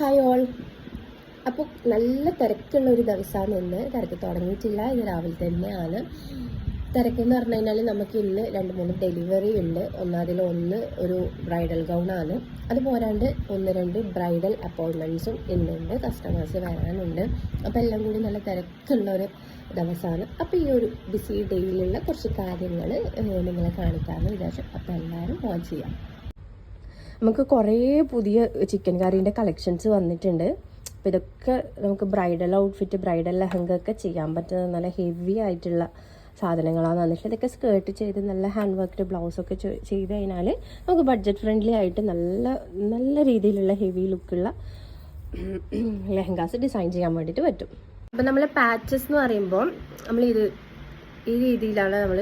Hi all അപ്പോൾ നല്ല തിരക്കുള്ള ഒരു ദിവസമാണ് ഇന്ന് തിരക്ക് തുടങ്ങിയിട്ടില്ല. ഇത് രാവിലെ തന്നെയാണ്. തിരക്കെന്ന് പറഞ്ഞു കഴിഞ്ഞാൽ നമുക്ക് ഇന്ന് രണ്ട് മൂന്ന് ഡെലിവറി ഉണ്ട്. ഒന്നതിൽ ഒന്ന് ഒരു ബ്രൈഡൽ ഗൗണാണ് അത് പോരാണ്ട് ഒന്ന് രണ്ട് ബ്രൈഡൽ അപ്പോയിൻമെന്റ്സും ഇന്നുണ്ട്. കസ്റ്റമേഴ്സ് വരാനുണ്ട്. അപ്പോൾ എല്ലാം കൂടി നല്ല തിരക്കുള്ള ഒരു ദിവസമാണ് അപ്പോൾ ഈ ഒരു ബിസി ഡേയിലുള്ള കുറച്ച് കാര്യങ്ങൾ നിങ്ങളെ കാണിക്കാമെന്ന് വിചാരിച്ചു. അപ്പോൾ എല്ലാവരും വാച്ച് ചെയ്യാം. നമുക്ക് കുറേ പുതിയ ചിക്കൻ കറീന്റെ കളക്ഷൻസ് വന്നിട്ടുണ്ട്. അപ്പോൾ ഇതൊക്കെ നമുക്ക് ബ്രൈഡൽ ഔട്ട്ഫിറ്റ് ബ്രൈഡൽ ലെഹങ്ക ഒക്കെ ചെയ്യാൻ പറ്റുന്ന നല്ല ഹെവി ആയിട്ടുള്ള സാധനങ്ങളാണ് വന്നിട്ട് ഇതൊക്കെ സ്കേർട്ട് ചെയ്ത് നല്ല ഹാൻഡ് വർക്ക്ഡ് ബ്ലൗസൊക്കെ ചെയ്ത് കഴിഞ്ഞാൽ നമുക്ക് ബഡ്ജറ്റ് ഫ്രണ്ട്ലി ആയിട്ട് നല്ല നല്ല രീതിയിലുള്ള ഹെവി ലുക്കുള്ള ലെഹങ്കാസ് ഡിസൈൻ ചെയ്യാൻ വേണ്ടിയിട്ട് പറ്റും. അപ്പം നമ്മൾ പാച്ചസ് എന്ന് പറയുമ്പോൾ നമ്മൾ ഇത് ഈ രീതിയിലാണ് നമ്മൾ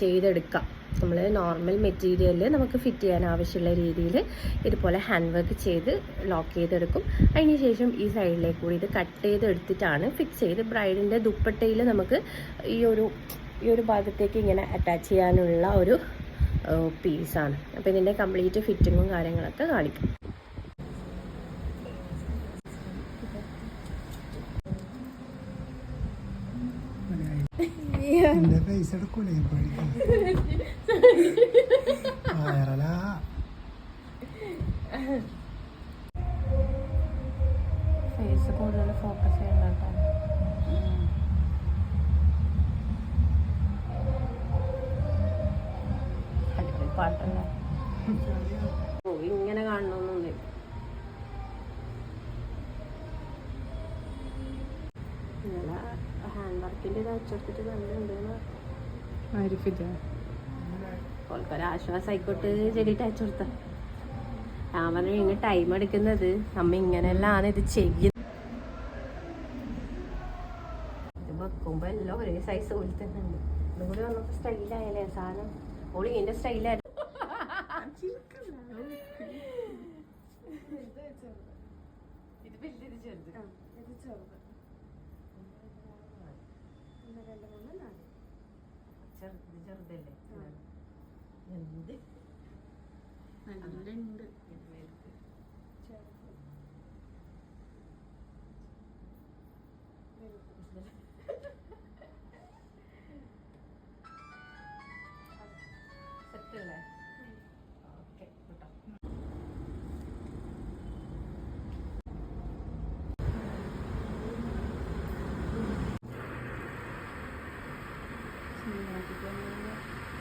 ചെയ്തെടുക്കുക. നമ്മൾ നോർമൽ മെറ്റീരിയലിൽ നമുക്ക് ഫിറ്റ് ചെയ്യാൻ ആവശ്യമുള്ള രീതിയിൽ ഇതുപോലെ ഹാൻഡ് വർക്ക് ചെയ്ത് ലോക്ക് ചെയ്തെടുക്കും. അതിന് ശേഷം ഈ സൈഡിലേക്ക് കൂടി ഇത് കട്ട് ചെയ്ത് എടുത്തിട്ടാണ് ഫിക്സ് ചെയ്ത് ബ്രൈഡിന്റെ ദുപ്പട്ടയിൽ നമുക്ക് ഈ ഒരു ഈ ഒരു ഭാഗത്തേക്ക് ഇങ്ങനെ അറ്റാച്ച് ചെയ്യാനുള്ള ഒരു പീസാണ് അപ്പോൾ ഇതിന്റെ കംപ്ലീറ്റ് ഫിറ്റിങ്ങും കാര്യങ്ങളൊക്കെ കാണിക്കും. എന്റെ പൈസ എടുക്കൂലേ? വയറല. ഫേസ് കൂടുതൽ ഫോക്കസ് പാട്ടല്ലേ ഇങ്ങനെ കാണണമെന്നൊന്നും വർക്കിന്റെ ഇത് അച്ചെടുത്തിട്ട് നല്ലുണ്ടെന്ന് ഓൾക്കൊരു ആശ്വാസമായിക്കോട്ട് ചെടിയിട്ട് അയച്ചു കൊടുത്ത. ഞാൻ പറഞ്ഞു ഇങ്ങനെ ടൈം എടുക്കുന്നത്. നമ്മ ഇങ്ങനെല്ലാം ഇത് ചെയ്യുന്നത് ഇത് വെക്കുമ്പോ എല്ലാം ഒരേ സൈസ് പോലെ തന്നെ ഉണ്ട്. ഇതും കൂടി വന്നപ്പോ സ്റ്റൈലായാലേ സാധനം. ഓളി ഇതിന്റെ സ്റ്റൈലായിരുന്നു ഇത് വലുത് ഇത് ചെറുത്. ചെറുതല്ലേ എന്ത്? നല്ലുണ്ട്. സെറ്റല്ലേ ഓക്കെ കേട്ടോ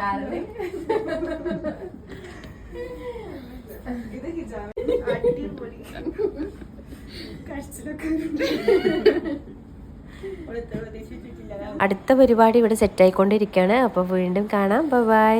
കാരണം ഇത് ഹിജാബ് അടിപൊളി പ്രതീക്ഷിച്ചിട്ടില്ല അടുത്ത പരിപാടി ഇവിടെ സെറ്റ് ആയിക്കൊണ്ടിരിക്കുകയാണ്. അപ്പോൾ വീണ്ടും കാണാം. ബൈ